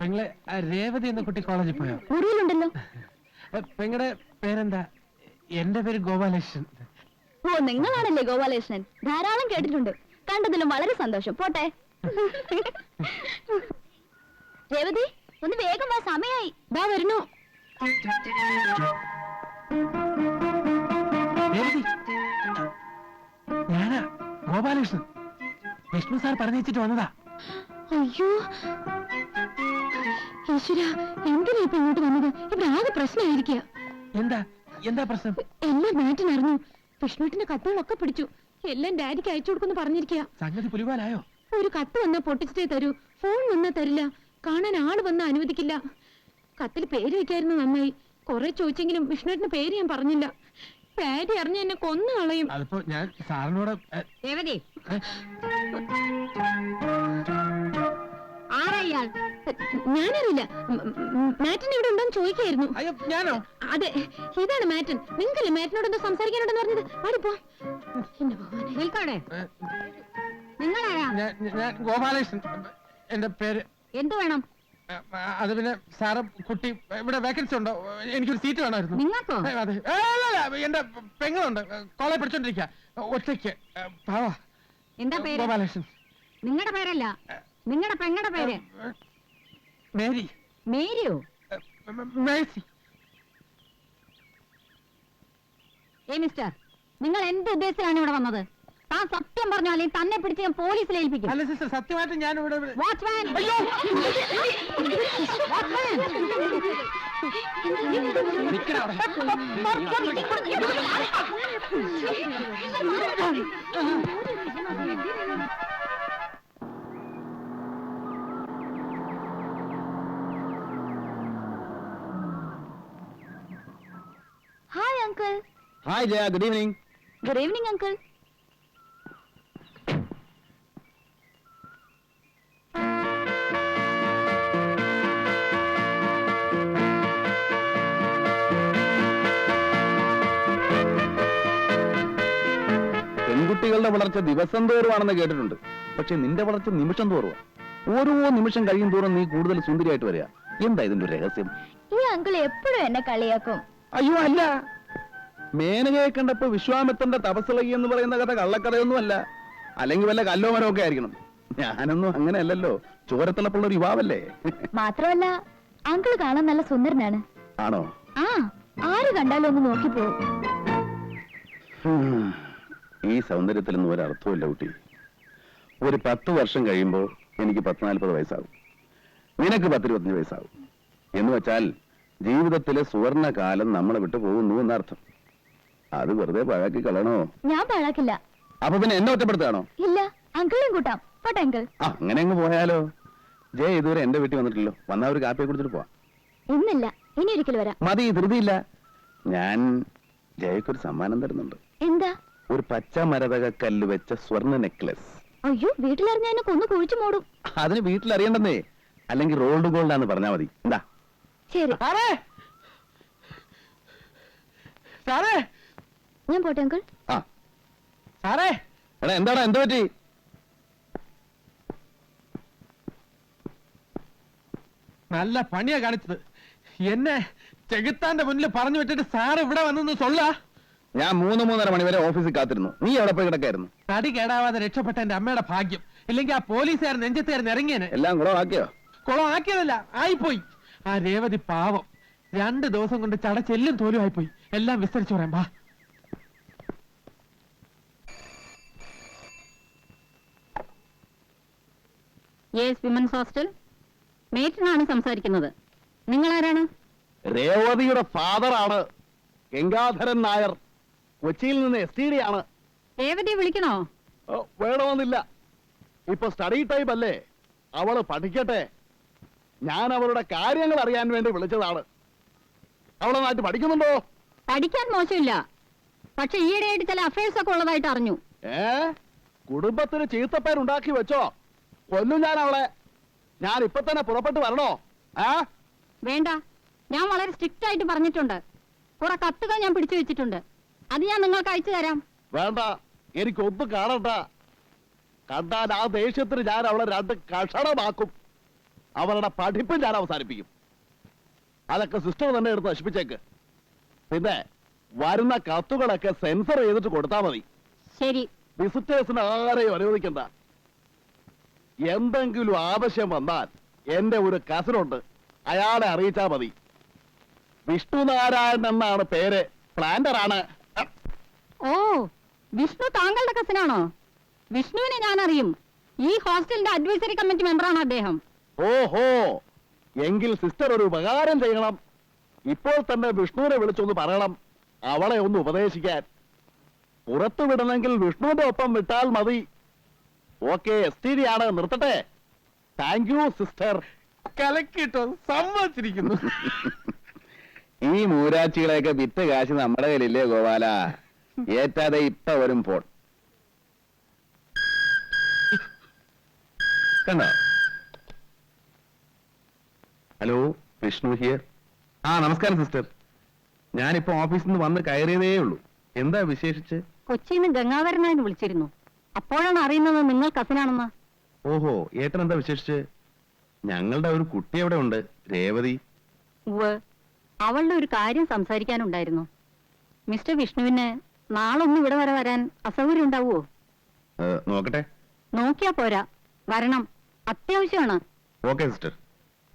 പെങ്ങളെ ആ രേവതി എന്ന കുട്ടി കോളേജിൽ പോയോ? ഉണ്ടല്ലോ പെങ്ങളുടെ പേരെന്താ? എന്റെ പേര് ഗോപാലകൃഷ്ണൻ. ഓ നിങ്ങളാണല്ലേ ഗോപാലകൃഷ്ണൻ? ധാരാളം കേട്ടിട്ടുണ്ട്. കണ്ടതിലും വളരെ സന്തോഷം. പോട്ടെ. രേവതി ഒന്ന് വേഗം വാ സമയായി. ദാ വരുന്നു. ഞാനാ ഗോപാലകൃഷ്ണൻ. വിഷ്ണു സാർ പറഞ്ഞിട്ട് വന്നതാ. അയ്യോ. ഈശ്വര എന്തിനാ ഇപ്പൊ ഇങ്ങോട്ട് വന്നത്? ഇവിടെ ആകെ പ്രശ്നമായിരിക്കുക എന്താ എന്താ പ്രശ്നം? എല്ലാം മാറ്റിനറിഞ്ഞു വിഷ്ണുട്ടിന്റെ കത്തുകളൊക്കെ പിടിച്ചു. എല്ലാം ഡാഡിക്ക് അയച്ചു കൊടുക്കുന്നു പറഞ്ഞിരിക്കുക സംഗതി പുലിവാലായോ? ഒരു കത്ത് വന്നാ പൊട്ടിച്ചിട്ടേ തരൂ. ഫോൺ വന്നാ തരില്ല. കാണാൻ ആൾ വന്നാ അനുവദിക്കില്ല. കത്തിൽ പേര് വെക്കായിരുന്നു നന്നായി. കുറെ ചോദിച്ചെങ്കിലും വിഷ്ണുട്ടിന്റെ പേര് ഞാൻ പറഞ്ഞില്ല. ഡാഡി അറിഞ്ഞ എന്നെ കൊന്നു കളയും. അതിപ്പോ ഞാൻ സാറിനോട് രേവതി ഞാനറിയില്ല. മാറ്റൻ ഇവിടെ ഉണ്ടോന്ന് ചോദിക്കായിരുന്നു. അയ്യോ ഞാനോ? അതെ ഇതാണ് മാറ്റൻ. നിങ്ങൾക്കല്ലേ മാറ്റനോട് എന്തോ സംസാരിക്കാനുണ്ടെന്ന് പറഞ്ഞത്? പാടിപ്പോ എന്റെ ഭഗവാനെ. നിങ്ങളാരാ? ഞാൻ ഗോപാലകൃഷ്ണൻ. എന്റെ പേര്. എന്ത് വേണം? അത് പിന്നെ സാറ് കുട്ടി ഇവിടെ വേക്കൻസി ഉണ്ടോ? എനിക്കൊരു സീറ്റ് വേണമായിരുന്നു. അതെ. ഏ, അല്ല, അല്ല, എന്റെ പെങ്ങളുണ്ട്. കോളേജ് പഠിച്ചോണ്ടിരിക്ക. ഒറ്റയ്ക്ക്. എന്താ ഗോപാലകൃഷ്ണൻ. നിങ്ങളുടെ പേരല്ല. നിങ്ങളുടെ പെങ്ങളുടെ പേര്? മേരി. മേരിയോ? മേഴ്സി. ഏ മിസ്റ്റർ. നിങ്ങൾ എന്ത് ഉദ്ദേശത്തിലാണ് ഇവിടെ വന്നത്? താൻ സത്യം പറഞ്ഞോ അല്ലെങ്കിൽ തന്നെ പിടിച്ച് ഞാൻ പോലീസിൽ ഏൽപ്പിക്കും. അല്ല സിസ്റ്റർ സത്യമായിട്ട് ഞാൻ ഇവിടെ വാച്ച്മാൻ നിക്കടാ അവിടെ. Hi uncle hi Jaya good evening good evening uncle പെൺകുട്ടികളുടെ വളർച്ച ദിവസം തോറുമാണെന്ന് കേട്ടിട്ടുണ്ട്. പക്ഷെ നിന്റെ വളർച്ച നിമിഷം തോറുവാ. ഓരോ നിമിഷം കഴിയും തോറും നീ കൂടുതൽ സുന്ദരിയായിട്ട് വരിക. എന്താ ഇതിന്റെ ഒരു രഹസ്യം? ഈ അങ്കിൾ എപ്പോഴും എന്നെ കളിയാക്കും. അയ്യോ അല്ല. മേനകയെ കണ്ടപ്പോ വിശ്വാമിത്രന്റെ തപസ്സിളകി എന്ന് പറയുന്ന കഥ കള്ളക്കഥയൊന്നുമല്ല. അല്ലെങ്കിൽ വല്ല കല്ലോ മരോ ഒക്കെ ആയിരിക്കണം. ഞാനൊന്നും അങ്ങനെയല്ലല്ലോ. ചോരത്തിളപ്പുള്ള ഒരു യുവാവല്ലേ? മാത്രമല്ല അങ്കിൾ കാണാൻ നല്ല സുന്ദരനാണ്. ആണോ? ആ ആര് കണ്ടാലും ഒന്ന് നോക്കിപ്പോവും. ഈ സൗന്ദര്യത്തിലൊന്നും ഒരർത്ഥമില്ല കുട്ടി. ഒരു പത്ത് വർഷം കഴിയുമ്പോൾ എനിക്ക് പത്ത് നാൽപ്പത് വയസ്സാകും. നിനക്ക് പത്തിരുപത്തഞ്ച് വയസ്സാകും. എന്ന് വെച്ചാൽ ജീവിതത്തിലെ സുവർണ കാലം നമ്മളെ വിട്ടു പോകുന്നു എന്നർത്ഥം. അത് വെറുതെ പഴാക്കി കളയണോ? ഞാൻ പാഴാക്കില്ല. അപ്പൊ പിന്നെ എന്നെ ഒറ്റപ്പെടുത്തുകയാണോ? ഇല്ല അങ്കിളിനും കൂട്ടാം. പോട്ടെ അങ്കിൾ. അങ്ങനെ അങ്ങ് പോയാലോ? ജയ ഇതുവരെ എന്റെ വീട്ടിൽ വന്നിട്ടില്ലല്ലോ. വന്നാ ഒരു കാപ്പി കുടിച്ചിട്ട് പോവാം. ഇന്നില്ല ഇനി ഒരിക്കൽ വരാം. മതി ധൃതിയില്ല. ഞാൻ ജയക്കൊരു സമ്മാനം തരുന്നുണ്ട്. എന്താ? ഒരു പച്ച മരതക കല്ല് വെച്ച സ്വർണ നെക്ലസ്. അയ്യോ വീട്ടിലറിഞ്ഞ എന്നെ കൊന്നു കുഴിച്ചു മൂടും. അതിന് വീട്ടിൽ അറിയണ്ടെന്നേ അല്ലെങ്കിൽ റോൾഡ് ഗോൾഡ് ആണ് പറഞ്ഞാ മതി. എന്താ ശരി. സാറേ! സാറേ! ഞാൻ പോട്ടെ അങ്കിൾ. ആ. സാറേ! എടാ എന്താടാ എന്ത് പറ്റി? നല്ല പണിയാ കാണിച്ചത്. എന്നെ ചെകുത്താന്റെ മുന്നിൽ പറഞ്ഞു വിട്ടിട്ട് സാർ ഇവിടെ വന്നു സൊള്ള ഞാൻ മൂന്ന് മൂന്നര മണിവരെ ഓഫീസിൽ കാത്തിരുന്നു. നീ എവിടെ പോയി കിടക്കായിരുന്നു. തടി കേടാവാതെ രക്ഷപ്പെട്ട എന്റെ അമ്മയുടെ ഭാഗ്യം. ഇല്ലെങ്കിൽ ആ പോലീസുകാർ നെഞ്ചത്തുകാരൻ ഇറങ്ങിയനെ എല്ലാം കൂടെ ആക്കിയോ കുളം ആക്കിയതല്ല ആയിപ്പോയി. ആ രേവതി പാവം. രണ്ട് ദിവസം കൊണ്ട് ചടച്ചെല്ലും തോലും ആയിപ്പോയി. എല്ലാം വിസ്തരിച്ചു പറയാം വാ. യെസ് വിമൻസ് ഹോസ്റ്റൽ മേറ്റിനാണ് സംസാരിക്കുന്നത്. നിങ്ങൾ ആരാണ് രേവതിയുടെ ഫാദറാണ് ഗംഗാധരൻ നായർ. കൊച്ചിയിൽ നിന്ന് എസ് ടി ഡി ആണ്. രേവതി വിളിക്കണോ? ഓ, വേണമെന്നില്ല. ഇപ്പൊ സ്റ്റഡി ടൈപ്പ് അല്ലേ? അവൾ പഠിക്കട്ടെ. ഞാൻ അവളുടെ കാര്യങ്ങൾ അറിയാൻ വേണ്ടി വിളിച്ചതാണ്. അവളെ നാട്ടിൽ പഠിക്കുന്നുണ്ടോ? പഠിക്കാൻ മോശമില്ല. പക്ഷെ ഈയിടെയായിട്ട് ചില അഫയേഴ്സ് ഒക്കെ ഉള്ളതായിട്ട് അറിഞ്ഞു. ഏ? കുടുംബത്തിന് ചീത്തപ്പേരുണ്ടാക്കി വെച്ചോ. കൊല്ലും ഞാൻ അവളെ. ഞാൻ ഇപ്പൊ തന്നെ പുറപ്പെട്ട് വരണോ? ആ വേണ്ട. ഞാൻ വളരെ സ്ട്രിക്റ്റ് ആയിട്ട് പറഞ്ഞിട്ടുണ്ട്. കുറെ കത്തുകൾ ഞാൻ പിടിച്ചു വെച്ചിട്ടുണ്ട്. അത് ഞാൻ നിങ്ങൾക്ക് അയച്ചു തരാം. വേണ്ട. എനിക്ക് ഒന്ന് കാണണ്ട. കണ്ടാൽ ആ ദേഷ്യത്തിന് ഞാൻ അവളെ രണ്ട് കഷണമാക്കും. അവളുടെ പഠിപ്പ് ഞാൻ അവസാനിപ്പിക്കും. അതൊക്കെ സിസ്റ്റം തന്നെ എടുത്ത് നശിപ്പിച്ചേക്ക്. പിന്നെ വരുന്ന കത്തുകളൊക്കെ സെൻസർ ചെയ്തിട്ട് കൊടുത്താ മതി. ശരി. വിസിറ്റേഴ്സിന് ആരെയും അനുവദിക്കണ്ട. എന്തെങ്കിലും ആവശ്യം വന്നാൽ എന്റെ ഒരു കസിനുണ്ട്. അയാളെ അറിയിച്ചാ മതി. വിഷ്ണുനാരായണൻ എന്നാണ് പേര്. പ്ലാന്റർ ആണ് ഓ വിഷ്ണു താങ്കളുടെ കസിനാണോ വിഷ്ണുവിനെ ഞാൻ അറിയും ഈ ഹോസ്റ്റലിന്റെ അഡ്വൈസറി കമ്മിറ്റി മെമ്പറാണ് അദ്ദേഹം. ഓഹോ എങ്കിൽ സിസ്റ്റർ ഒരു ഉപകാരം ചെയ്യണം. ഇപ്പോൾ തന്നെ വിഷ്ണുവിനെ വിളിച്ചൊന്ന് പറയണം. അവളെ ഒന്ന് ഉപദേശിക്കാൻ. പുറത്തു വിടണമെങ്കിൽ വിഷ്ണുവിന്റെ ഒപ്പം വിട്ടാൽ മതി. ഓക്കെ എസ് ടി ഡി ആണ്. നിർത്തട്ടെ. താങ്ക് യു സിസ്റ്റർ കലക്കിട്ടോ സമ്മതിച്ചിരിക്കുന്നു. ഈ മൂരാച്ചികളെയൊക്കെ വിത്ത് കാശ് നമ്മുടെ കയ്യിലില്ലേ ഗോപാല? ഏറ്റാതെ ഇപ്പൊ വരും ഫോൺ. കണ്ടോ? Hello Vishnu here. ആ നമസ്കാരം സിസ്റ്റർ. ഞാനിപ്പോ ഓഫീസിൽ നിന്ന് വന്ന് കയറിയതേ ഉള്ളൂ. എന്താ വിശേഷിച്ച്? കൊച്ചിയിൽ നിന്ന് ഗംഗാധരനായിട്ട് വിളിച്ചിരുന്നു. അപ്പോഴാണ് അറിയുന്നത് നിങ്ങൾ കസിനാണെന്ന്. ഓഹോ ഏട്ടൻ എന്താ വിശേഷിച്ച്? ഞങ്ങളുടെ ഒരു കുട്ടി അവിടെ ഉണ്ട് രേവതി. അവളുടെ ഒരു കാര്യം സംസാരിക്കാനുണ്ടായിരുന്നു. മിസ്റ്റർ വിഷ്ണുവിന് നാളെ ഒന്നും ഇവിടെ വരെ വരാൻ അസൗകര്യം ഉണ്ടാവുമോ നോക്കട്ടെ. നോക്കിയാ പോരാ. വരണം. അത്യാവശ്യമാണ്. Okay sister.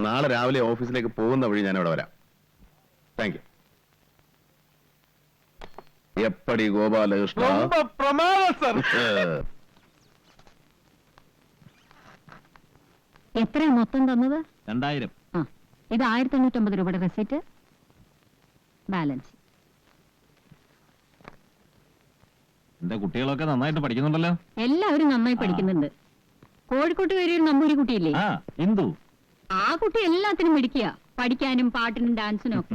നാളെ രാവിലെ ഓഫീസിലേക്ക് പോകുന്ന വഴി ഞാൻ ഇവിടെ വരാം. Thank you. എപ്പടി ഗോപാലകൃഷ്ണ? എത്ര മൊത്തം തന്നത്? രണ്ടായിരം. ഇത് ആയിരത്തി എണ്ണൂറ്റമ്പത് രൂപയുടെ റെസീറ്റ്. ബാലൻസ്. എന്റെ കുട്ടികളൊക്കെ നന്നായിട്ട് പഠിക്കുന്നുണ്ടല്ലോ? എല്ലാവരും നന്നായി പഠിക്കുന്നുണ്ട്. കോഴിക്കോട്ട് വരെ ഒരു നമ്പൂരി കുട്ടിയില്ലേ? ആ ഇന്ദു. ആ കുട്ടി എല്ലാത്തിനും മിടിക്കുക പഠിക്കാനും പാട്ടിനും ഡാൻസിനും ഒക്കെ.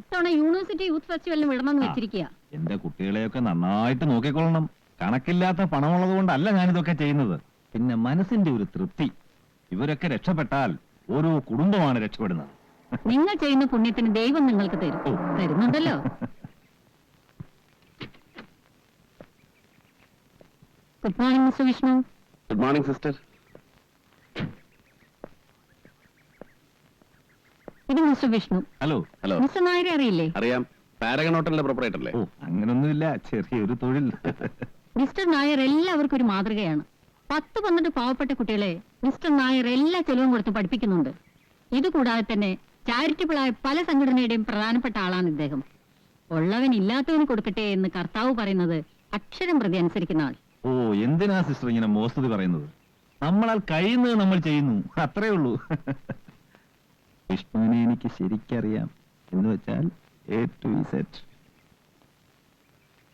ഇത്തവണ യൂണിവേഴ്സിറ്റി യൂത്ത് ഫെസ്റ്റിവലിന് വിടണമെന്ന് വെച്ചിരിക്കുക എന്റെ കുട്ടികളെയൊക്കെ നന്നായിട്ട് നോക്കിക്കൊള്ളണം. കണക്കില്ലാത്ത പണമുള്ളത് കൊണ്ടല്ല ഞാനിതൊക്കെ ചെയ്യുന്നത്. പിന്നെ മനസ്സിന്റെ ഒരു തൃപ്തി. ഇവരൊക്കെ രക്ഷപ്പെട്ടാൽ ഓരോ കുടുംബമാണ് രക്ഷപ്പെടുന്നത്. നിങ്ങൾ ചെയ്യുന്ന പുണ്യത്തിന് ദൈവം നിങ്ങൾക്ക് തരും. തരുന്നുണ്ടല്ലോ. Good morning mister Vishnu good morning sister ഇത് mister Vishnu hello hello mister നായരെ അറിയില്ലേ? അറിയാം. പാരഗൺ ഹോട്ടലിന്റെ പ്രൊപ്പറേറ്റർ അല്ലേ ഓ അങ്ങനൊന്നുമില്ല. ചെറിയൊരു തൊഴിൽ. മിസ്റ്റർ നായർ എല്ലാവർക്കും ഒരു മാതൃകയാണ്. പത്ത് പന്ത്രണ്ട് പാവപ്പെട്ട കുട്ടികളെ മിസ്റ്റർ നായർ എല്ലാ ചെലവും കൊടുത്ത് പഠിപ്പിക്കുന്നുണ്ട്. ഇതുകൂടാതെ തന്നെ ചാരിറ്റബിളായ പല സംഘടനയുടെയും പ്രധാനപ്പെട്ട ആളാണ് ഇദ്ദേഹം. ഉള്ളവൻ ഇല്ലാത്തവന് കൊടുക്കട്ടെ എന്ന് കർത്താവ് പറയുന്നത് അക്ഷരം പ്രതി അനുസരിക്കുന്ന ആൾ. ഓ എന്തിനാ സിസ്റ്റർ ഇങ്ങനെ മോസ്തുതി പറയുന്നത്? നമ്മളാൽ കഴിയുന്നത് നമ്മൾ ചെയ്യുന്നു. അത്രേ ഉള്ളൂ. വിഷ്ണുവിനെ എനിക്ക് ശരിക്കറിയാം. എന്ന് വെച്ചാൽ എ ടു സെറ്റ്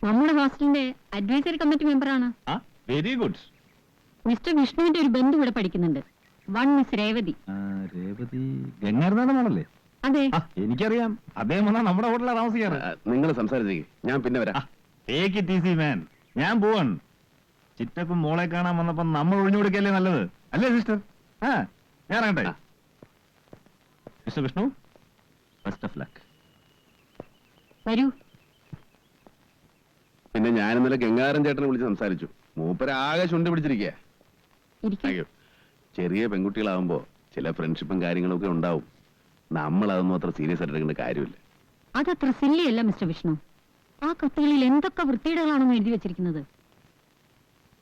നമ്മുടെ ഹോസ്റ്റലിന്റെ അഡ്വൈസറി കമ്മിറ്റി മെമ്പറാണ്. ആ വെരി ഗുഡ് മിസ്റ്റർ വിഷ്ണുവിന്റെ ഒരു ബന്ധു ഇവിടെ പഠിക്കുന്നുണ്ട്. One miss Revathi. രേവതി ഗംഗാരനാടനാണല്ലേ അതെ. എനിക്കറിയാം. അദ്ദേഹം വന്നാ നമ്മുടെ ഹോട്ടലാണ് താമസിക്കാറ്. നിങ്ങൾ സംസാരിച്ചേ ഞാൻ പിന്നെ വരാം. ടേക്ക് ഇറ്റ് ഈസി മാൻ ഞാൻ പോവാൻ ചിറ്റപ്പം മോളെ കാണാൻ വന്നപ്പോ നമ്മൾ ഒഴിഞ്ഞു കൊടുക്കല്ലേ നല്ലത്? അല്ലേ സിസ്റ്റർ? ആ ഞാൻ ഇറങ്ങട്ടെ. Mister Vishnu best of luck വരൂ. പിന്നെ ഞാൻ ഇന്നലെ ഗംഗാരൻ ചേട്ടനെ വിളിച്ച് സംസാരിച്ചു. മൂപ്പര് ആകെ ചുണ്ടി പിടിച്ചിരിക്കുക ചെറിയ പെൺകുട്ടികളാവുമ്പോ ചില ഫ്രണ്ട്ഷിപ്പും കാര്യങ്ങളും ഒക്കെ ഉണ്ടാവും. നമ്മൾ അതൊന്നും അത്ര സീരിയസ് ആയിട്ട് എടുക്കേണ്ട കാര്യമില്ല. അതത്ര സില്ലിയല്ല മിസ്റ്റർ വിഷ്ണു. ആ കത്തുകളിൽ എന്തൊക്കെ വൃത്തിയിടകളാണെന്ന് എഴുതി വെച്ചിരിക്കുന്നത്?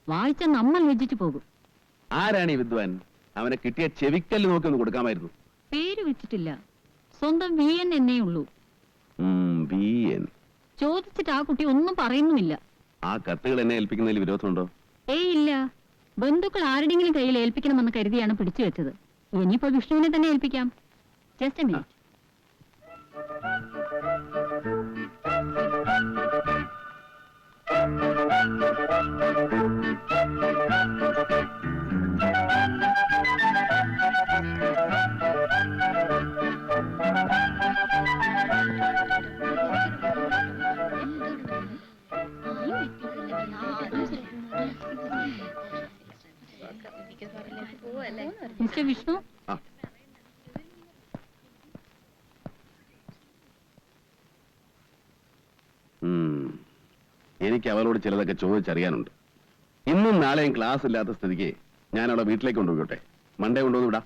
വായിച്ച നമ്മൾ ലജ്ജിച്ചു പോകും. ആരാണ് ഈ വിദ്വാൻ? അവനെ കിട്ടിയ ചെവിക്കല്ല് നോക്കി ഒന്ന് കൊടുക്കാമായിരുന്നു. പേര് വെച്ചിട്ടില്ല. സ്വന്തം വി എൻ എന്നേ ഉള്ളൂ. ചോദിച്ചിട്ട് ആ കുട്ടി ഒന്നും പറയുന്നുമില്ല. ആ കത്തുകൾ എന്നെ ഏൽപ്പിക്കുന്നതിൽ വിരോധമുണ്ടോ? ഏയ് ഇല്ല. ബന്ധുക്കൾ ആരുടെങ്കിലും കയ്യിൽ ഏൽപ്പിക്കണമെന്ന് കരുതിയാണ് പിടിച്ചു വെച്ചത്. ഇനിയിപ്പോ വിഷ്ണുവിനെ തന്നെ ഏൽപ്പിക്കാം. Just mister Vishnu. എനിക്ക് അവളോട് ചിലതൊക്കെ ചോദിച്ചറിയാനുണ്ട്. ഇന്നും നാളെയും ക്ലാസ് ഇല്ലാത്ത സ്ഥിതിക്ക് ഞാൻ അവളെ വീട്ടിലേക്ക് കൊണ്ടുപോയിട്ടെ മണ്ടേ കൊണ്ടുവന്നു വിടാം.